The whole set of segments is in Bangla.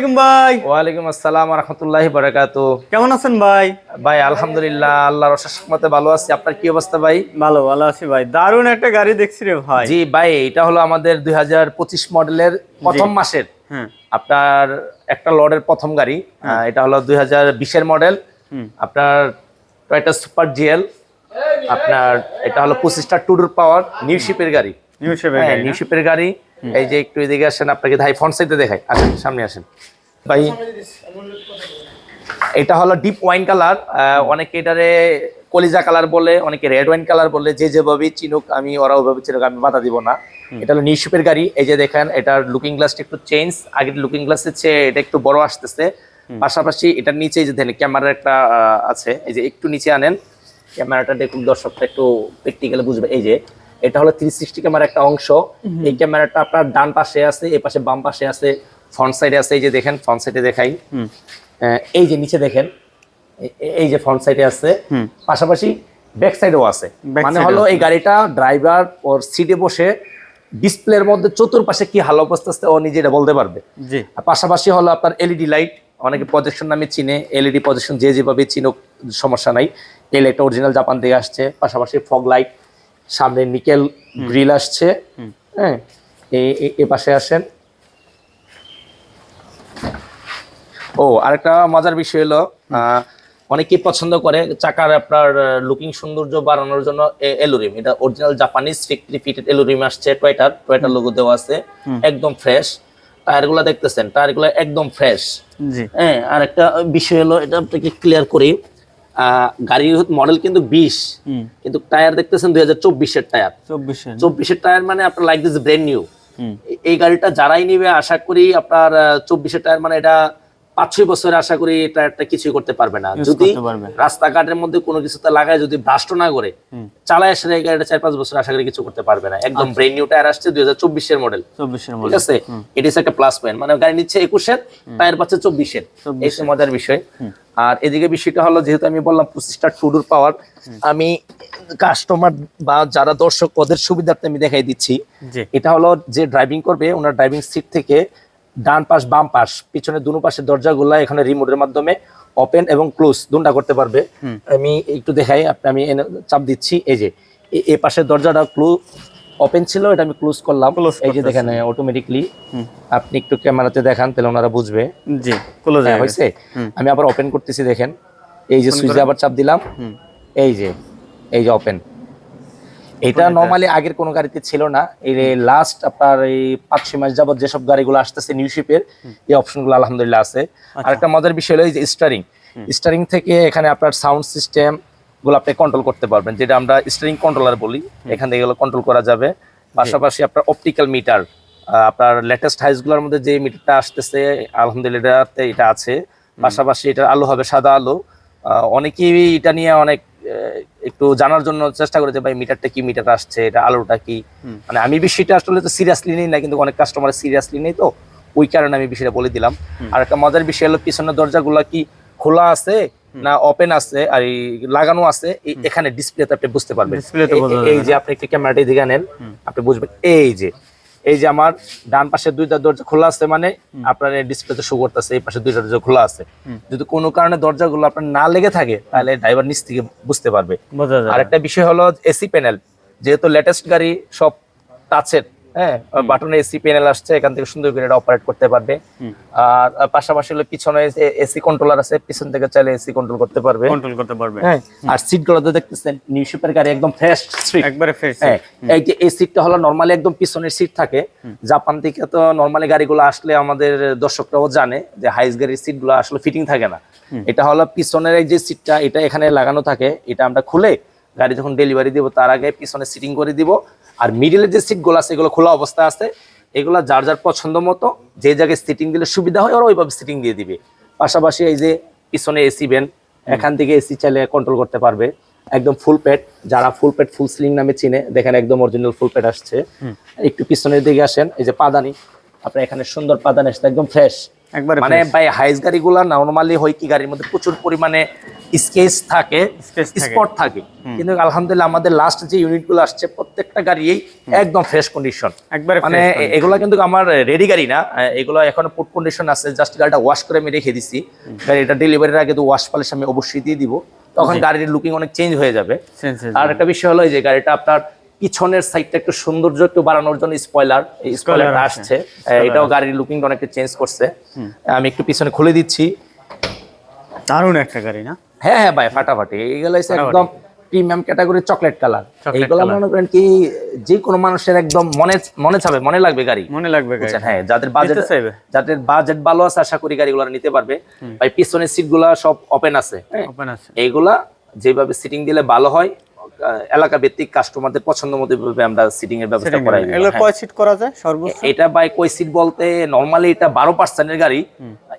আলাইকুম ভাই। ওয়ালাইকুম আসসালাম রহমতুল্লাহি বারাকাতু কেমন আছেন ভাই? ভাই আলহামদুলিল্লাহ আল্লাহর অশেষ রহমতে ভালো আছি। আপনার কি অবস্থা ভাই? ভালো ভালো আছি ভাই। দারুণ একটা গাড়ি দেখছি রে ভাই। জি ভাই এটা হলো আমাদের দুই হাজার পঁচিশ মডেলের প্রথম মাসের। হ্যাঁ। আপনার একটা লডের প্রথম গাড়ি। আহ, এটা হলো দুই হাজার বিশের মডেল। হুম। আপনার টয়টা সুপার জিএল। আপনার এটা হলো পঁচিশটা টুডুর পাওয়ার নিউ শিপের গাড়ি। নিউ শেপের হ্যাঁ গাড়ি নিউ শিপের গাড়ি। এই যে একটু এদিকে আসেন আপনাকে ধাই ফ্রন্ট সাইডে দেখাই। আসেন সামনে আসেন। ভাই এটা হলো ডিপ ওয়াইন কালার অনেকে এটারে কলিজা কালার বলে অনেকে রেড ওয়াইন কালার বলে যে যেভাবে চিনুক আমি ওরা ওইভাবে চিনুক আমি বাধা দিব না। এটা হলো নিউশিপের গাড়ি। এই যে দেখেন এটার লুকিং গ্লাসটা একটু চেঞ্জ আগের লুকিং গ্লাসের চেয়ে এটা একটু বড় আসতেছে। পাশাপাশি এটার নিচে যে দেখেন ক্যামেরার একটা আছে। এই যে একটু নিচে আনেন ক্যামেরাটা দেখুন দর্শকটা একটু প্র্যাকটিক্যালি বুঝবে। এই যে এটা হলো থ্রি সিক্সটি ক্যামেরা একটা অংশ। এই ক্যামেরাটা আপনার ডান পাশে আছে এই পাশে বাম পাশে আছে ফ্রন্ট সাইডে আছে এই যে দেখেন ফ্রন্ট সাইডে দেখাই। এই যে নিচে দেখেন এ- এ- এই যে ফ্রন্ট সাইডে আছে। পাশাপাশি ব্যাক সাইডেও আছে। মানে হলো। এই গাড়িটা ড্রাইভার ওর সিটে বসে ডিসপ্লের মধ্যে চতুর্পাশে কি হাল অবস্থা আছে ও নিজে এটা বলতে পারবে। আর পাশাপাশি হলো আপনার এলইডি লাইট অনেকে প্রজেকশন নামে চিনে এলইডি প্রজেকশন যে যেভাবে চিনুক সমস্যা নাই। এই লাইটটা অরিজিনাল জাপান থেকে আসছে পাশাপাশি ফগ লাইট সামনে নিকেল গ্রিল আসছে। হ্যাঁ এ পাশে আসেন। ও আরেকটা মজার বিষয় হলো অনেকেই পছন্দ করে চাকার আপনার লুকিং সৌন্দর্য বাড়ানোর জন্য এলুরিম। এটা original Japanese factory fitted alloy rim আসছে টয়টার টয়টার লোগো দেওয়া আছে একদম ফ্রেশ টায়ারগুলো দেখতেছেন টায়ারগুলো একদম ফ্রেশ জি। হ্যাঁ আর একটা বিষয় হলো এটা আপনাকে ক্লিয়ার করি। গাড়ির মডেল কিন্তু বিশ কিন্তু টায়ার দেখতেছেন দুই হাজার চব্বিশের টায়ার। চব্বিশে চব্বিশের টায়ার মানে আপনার লাইক দিস ব্র্যান্ড নিউ এই গাড়িটা যারাই নিবে আশা করি আপনার চব্বিশের টায়ার মানে এটা পাঁচ ছয় বছরে আশা করি এই টায়ারটা কিছুই করতে পারবে না। যদি রাস্তাঘাটের মধ্যে কোনো কিছুতে লাগায় যদি ব্রাস্ট না করে চালায় আসলে এই গাড়িটা চার পাঁচ বছর আশা করি কিছু করতে পারবে না। একদম ব্রেন নিউ টায়ার আসছে দুই হাজার চব্বিশের মডেল ঠিক আছে? এটা একটা প্লাস পয়েন্ট মানে গাড়ি নিচ্ছে একুশের টায়ার পাচ্ছে চব্বিশের। এই মজার বিষয়। আর এদিকে বিষয়টা হলো যেহেতু আমি বললাম পঁচিশটা টুডুর পাওয়ার আমি কাস্টমার বা যারা দর্শক ওদের সুবিধার্থে আমি দেখাই দিচ্ছি। এটা হলো যে ড্রাইভিং করবে ওনার ড্রাইভিং সিট থেকে ডান পাশ বাম পাশ পিছনে দুনো পাশের দরজাগুলো এখানে রিমোটের মাধ্যমে ওপেন এবং ক্লোজ দুটা করতে পারবে। আমি একটু দেখাই আপনি আমি চাপ দিচ্ছি এই যে এ- পাশের দরজাটা ক্লোজ ওপেন ছিল এটা আমি ক্লোজ করলাম। এই যে দেখেন অটোমেটিকলি আপনি একটু ক্যামেরাতে দেখান তাহলে ওনারা বুঝবে। জি ক্লোজ হ্যাঁ, হয়েছে? আমি আবার ওপেন করতেছি দেখেন। এই যে সুইচে আবার চাপ দিলাম। এই যে এই যে ওপেন এটা নর্মালি আগের কোনো গাড়িতে ছিল না। এই লাস্ট আপনার এই পাঁচ ছয় মাস যাবত যেসব গাড়িগুলো আসতেছে নিউ শিপের এই অপশনগুলো আলহামদুলিল্লাহ আছে। আর একটা মজার বিষয় হলো এই যে স্টারিং স্টারিং থেকে এখানে আপনার সাউন্ড সিস্টেমগুলো আপনি কন্ট্রোল করতে পারবেন। যেটা আমরা স্টারিং কন্ট্রোলার বলি এখান থেকে এগুলো কন্ট্রোল করা যাবে। পাশাপাশি আপনার অপটিক্যাল মিটার আপনার লেটেস্ট হাইসগুলোর মধ্যে যে মিটারটা আসতেছে আলহামদুলিল্লাহ এটা আছে। পাশাপাশি এটা আলো হবে সাদা আলো। অনেকেই এটা নিয়ে অনেক একটু জানার জন্য চেষ্টা করে যে ভাই মিটারটা কি? মিটার আসছে এটা আলোটা কি? মানে আমি বিষয়টা আসলে তো সিরিয়াসলি নেই না কিন্তু অনেক কাস্টমার সিরিয়াসলি নেই তো ওই কারণে আমি বিষয়টা বলে দিলাম। আর একটা মজার বিষয় হলো পিছনের দরজাগুলো কি খোলা আছে না ওপেন আছে আর এই লাগানো আছে এখানে ডিসপ্লেতে আপনি বুঝতে পারবেন। এই- যে আপনি একটু ক্যামেরাটি দিকে নেন আপনি বুঝবেন। এই যে এই যে আমার ডান পাশে দুইটা দরজা খোলা আছে মানে আপনার ডিসপ্লেতে শো করতেছে এই পাশে দুইটা দরজা খোলা আছে। যদি কোনো কারণে দরজাগুলো আপনার না লেগে থাকে তাহলে ড্রাইভার নিচ থেকে বুঝতে পারবে। আর একটা বিষয় হলো এসি প্যানেল যেহেতু লেটেস্ট গাড়ি সব টাচের হ্যাঁ বাটনে এসি প্যানেল আসছে এখান থেকে সুন্দর করে এটা অপারেট করতে পারবে। আর পাশাপাশি হলো পিছনে এসি কন্ট্রোলার আছে পিছন থেকে চাইলে এসি কন্ট্রোল করতে পারবে। কন্ট্রোল করতে পারবে। হ্যাঁ আর সিটগুলো তো দেখতেছেন নিউ শিপের গাড়ি একদম ফ্রেশ সিট একবারে ফেস হ্যাঁ এই যে এই সিটটা হলো নর্মালি একদম পিছনের সিট থাকে। জাপান থেকে তো নর্মালি গাড়িগুলো আসলে আমাদের দর্শকরাও জানে যে হাইস গাড়ির সিটগুলো আসলে ফিটিং থাকে না। এটা হলো পিছনের এই যে সিটটা এটা এখানে লাগানো থাকে। এটা আমরা খুলে গাড়ি যখন ডেলিভারি দিব তার আগে পিছনে সিটিং করে দিব। আর মিডিলের যে সিটগুলো আছে এগুলো খোলা অবস্থা আছে এগুলো যার যার পছন্দ মতো যে জায়গায় সিটিং দিলে সুবিধা হয় ওরা ওইভাবে সিটিং দিয়ে দিবে। পাশাপাশি এই যে পিছনে এসি ভ্যান এখান থেকে এসি চাইলে কন্ট্রোল করতে পারবে। একদম ফুল পেট যারা ফুল পেট ফুল স্লিং নামে চিনে দেখেন একদম অরিজিনাল ফুল পেট আসছে। একটু পিছনের দিকে আসেন এই যে পাদানি আপনার এখানে সুন্দর পাদানি আসছে একদম ফ্রেশ একবারে মানে ভাই হাইস গাড়িগুলা নর্মালি হয় কি গাড়ির মধ্যে প্রচুর পরিমাণে স্কেচ থাকে স্পট থাকে। কিন্তু আলহামদুলিল্লাহ আমাদের লাস্ট যে ইউনিটগুলো আসছে প্রত্যেকটা গাড়ি একদম ফ্রেশ কন্ডিশন একবারে মানে এগুলো কিন্তু আমার রেডি গাড়ি না। এগুলো এখনও পুট কন্ডিশন আছে। জাস্ট গাড়িটা ওয়াশ করে আমি রেখে দিছি। গাড়িটা ডেলিভারির আগে তো ওয়াশ পালিশ আমি অবশ্যই দিয়ে দিব। তখন গাড়ির লুকিং অনেক চেঞ্জ হয়ে যাবে। আর একটা বিষয় হলো এই যে গাড়িটা আপনার পিছনের সাইডটা একটু সৌন্দর্য একটু বাড়ানোর জন্য স্পয়লার এই স্পয়লারটা আসছে। এটাও গাড়ির লুকিং অনেকটা চেঞ্জ করছে। আমি একটু পিছনে খুলে দিচ্ছি। দারুণ একটা গাড়ি না? হ্যাঁ হ্যাঁ ভাই ফাটাফাটি। এইগুলো একদম প্রিমিয়াম ক্যাটাগরি চকলেট কালার এইগুলো মনে করেন কি যে কোনো মানুষের একদম মনে মনে চাবে মনে লাগবে গাড়ি। মনে লাগবে হ্যাঁ যাদের বাজেট যাদের বাজেট ভালো আছে আশা করি গাড়িগুলো নিতে পারবে। ভাই পিছনের সিটগুলা সব ওপেন আছে হ্যাঁ? ওপেন আছে। এইগুলা যেভাবে সিটিং দিলে ভালো হয় এলাকা ভিত্তিক কাস্টমারদের পছন্দ মতো ভাবে আমরা সিটিং এর ব্যবস্থা করাই এগুলো হ্যাঁ। কয় সিট করা যায় সর্বোচ্চ? এটা বাই কই সিট বলতে নরমালি এটা বারো পার্সেন্টের গাড়ি।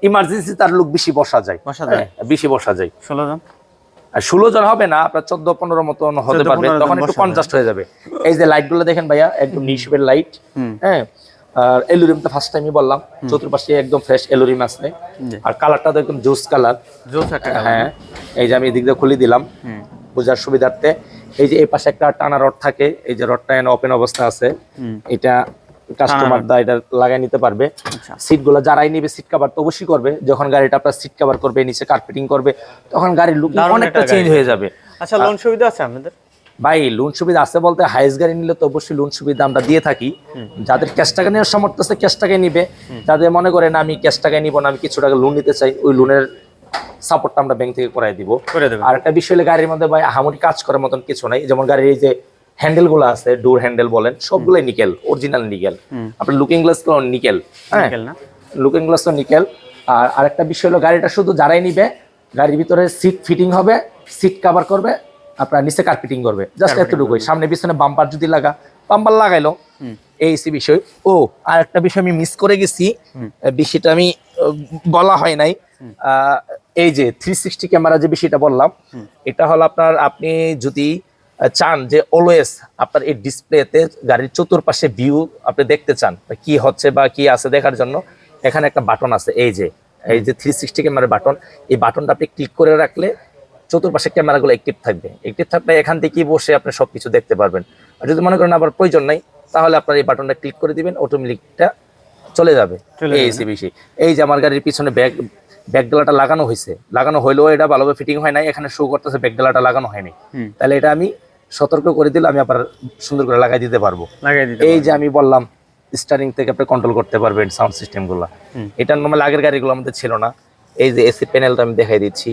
ইমার্জেন্সি তার লোক বেশি বসা যায়। বসা যায়। হ্যাঁ, বেশি বসা যায়। ষোলো জন? আর ষোলো জন হবে না আপনার চোদ্দ পনেরো মতন হতে পারবে তখন একটু কনজাস্ট হয়ে যাবে। এই যে লাইটগুলো দেখেন ভাইয়া একদম নিশিপের লাইট হ্যাঁ আর এলুরিম তো ফার্স্ট টাইমই বললাম চতুর্পাশে একদম ফ্রেশ এলুরিম আছে। আর কালারটা তো একদম জুস কালার জোস হ্যাঁ এই যে আমি এদিক দিয়ে খুলে দিলাম বোঝার সুবিধার্থে এই যে এই পাশে একটা টানা রড থাকে এই যে রডটা ওপেন অবস্থা আছে। এটা কাস্টমার দা এটা লাগাই নিতে পারবে। আচ্ছা। সিটগুলো যারাই নিবে সিট কভার তো অবশ্যই করবে। যখন গাড়িটা আপনার সিট কভার করবে নিচে কার্পেটিং করবে তখন গাড়ির লুক অনেকটা চেঞ্জ হয়ে যাবে। আচ্ছা লোন সুবিধা আছে আপনাদের? ভাই লোন সুবিধা আছে বলতে হাইস গাড়ি নিলে তো অবশ্যই লোন সুবিধা আমরা দিয়ে থাকি। যাদের ক্যাশ টাকা নেওয়ার সামর্থ্য আছে ক্যাশ টাকায় নিবে। যাদের মনে করেন আমি ক্যাশ টাকায় নিব না আমি কিছু টাকা লোন নিতে চাই ওই লোনের সাপোর্টটা আমরা ব্যাংক থেকে করাই দিব। আর একটা বিষয় হলে গাড়ির মধ্যে ভাই আহামরি কাজ করার মতন কিছু নাই। যেমন গাড়ির এই যে হ্যান্ডেলগুলো আছে ডোর হ্যান্ডেল বলেন সবগুলোই নিকেল অরিজিনাল নিকেল। আপনার লুকিং গ্লাসগুলো নিকেল হ্যাঁ? লুকিং গ্লাস তো নিকেল। আর আরেকটা বিষয় হলো গাড়িটা শুধু যারাই নিবে গাড়ির ভিতরে সিট ফিটিং হবে সিট কভার করবে আপনার নিচে কার্পেটিং করবে জাস্ট এতটুকুই। সামনে পিছনে বাম্পার যদি লাগা বাম্পার লাগাইলো এই সি বিষয়। ও আর একটা বিষয় আমি মিস করে গেছি বিষয়টা আমি বলা হয় নাই। আহ, এই যে থ্রি সিক্সটি ক্যামেরা যে বিষয়টা বললাম এটা হলো আপনার আপনি যদি চান যে অলওয়েজ আপনার এই ডিসপ্লেতে গাড়ির চতুর্পাশে ভিউ আপনি দেখতে চান কি হচ্ছে বা কি আছে দেখার জন্য এখানে একটা বাটন আছে এই যে এই যে থ্রি সিক্সটি ক্যামেরার বাটন এই বাটনটা আপনি ক্লিক করে রাখলে চতুর্পাশে ক্যামেরাগুলো অ্যাক্টিভ থাকবে। অ্যাক্টিভ থাকলে এখান থেকেই বসে আপনি সবকিছু দেখতে পারবেন। আর যদি মনে করেন আবার প্রয়োজন নাই তাহলে আপনার এই বাটনটা ক্লিক করে দিবেন অটোমেটিকটা চলে যাবে। এই বেশি। এই যে আমার গাড়ির পিছনে ব্যাগ ব্যাগ ডালাটা লাগানো হয়েছে লাগানো হইলেও এটা ভালোভাবে ফিটিং হয় নাই এখানে শো করতেছে ব্যাগ ডালাটা লাগানো হয়নি। তাহলে এটা আমি সতর্ক করে দিলে আমি আবার সুন্দর করে লাগাই দিতে পারব। এই যে আমি বললাম স্টারিং থেকে আপনি কন্ট্রোল করতে পারবেন সাউন্ড সিস্টেমগুলো। এটা নর্মাল আগের গাড়িগুলো আমাদের ছিল না। এই যে এসি প্যানেলটা আমি দেখাই দিচ্ছি।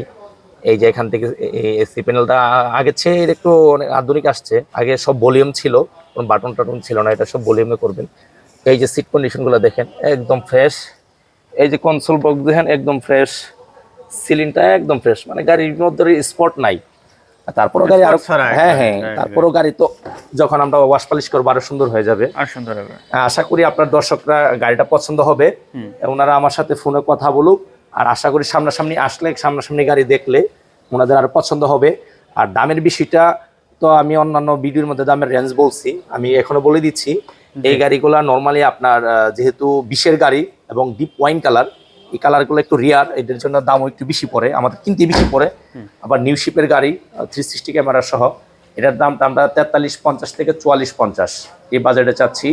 এই যে এখান থেকে এই এসি প্যানেলটা আগের চেয়ে একটু অনেক আধুনিক আসছে। আগে সব ভলিউম ছিল কোনো বাটন টাটন ছিল না এটা সব ভলিউমে করবেন। এই যে সিট কন্ডিশনগুলো দেখেন একদম ফ্রেশ এই যে কনসোল বক্স দেখেন একদম ফ্রেশ সিলিংটা একদম ফ্রেশ মানে গাড়ির মধ্যে স্পট নাই। তারপরও গাড়ি আরও হ্যাঁ হ্যাঁ তারপরও গাড়ি তো যখন আমরা ওয়াশ পালিশ করব আরও সুন্দর হয়ে যাবে। সুন্দর হবে। আশা করি আপনার দর্শকরা গাড়িটা পছন্দ হবে ওনারা আমার সাথে ফোনে কথা বলুক। আর আশা করি সামনাসামনি আসলে সামনাসামনি গাড়ি দেখলে ওনাদের আরও পছন্দ হবে। আর দামের বিষয়টা তো আমি অন্যান্য ভিডিওর মধ্যে দামের রেঞ্জ বলছি। আমি এখনও বলে দিচ্ছি এই গাড়িগুলা নর্মালি আপনার যেহেতু বিশের গাড়ি এবং ডিপ ওয়াইন কালার এই কালারগুলো একটু রিয়ার এদের জন্য দামও একটু বেশি পড়ে আমাদের কিনতে বেশি পড়ে। আবার নিউ শিপের গাড়ি থ্রি সিক্সটি ক্যামেরা সহ এটার দামটা আমরা তেতাল্লিশ পঞ্চাশ থেকে চুয়াল্লিশ পঞ্চাশ। এই বাজেটে চাচ্ছি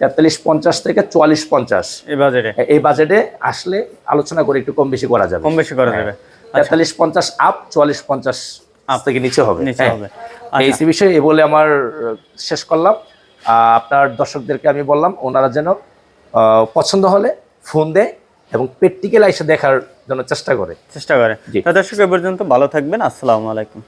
তেতাল্লিশ পঞ্চাশ থেকে চুয়াল্লিশ পঞ্চাশ। এই বাজারে এই বাজেটে আসলে আলোচনা করে একটু কম বেশি করা যাবে। কম বেশি করা যাবে। তেতাল্লিশ পঞ্চাশ আপ চুয়াল্লিশ পঞ্চাশ আপ থেকে নিচে হবে। হ্যাঁ। হবে। এই বিষয়ে এ বলে আমার শেষ করলাম। আপনার দর্শকদেরকে আমি বললাম ওনারা যেন পছন্দ হলে ফোন দেয় এবং প্র্যাকটিক্যাল এসে দেখার জন্য চেষ্টা করে। চেষ্টা করে। দর্শক এ পর্যন্ত ভালো থাকবেন। আসসালামু আলাইকুম।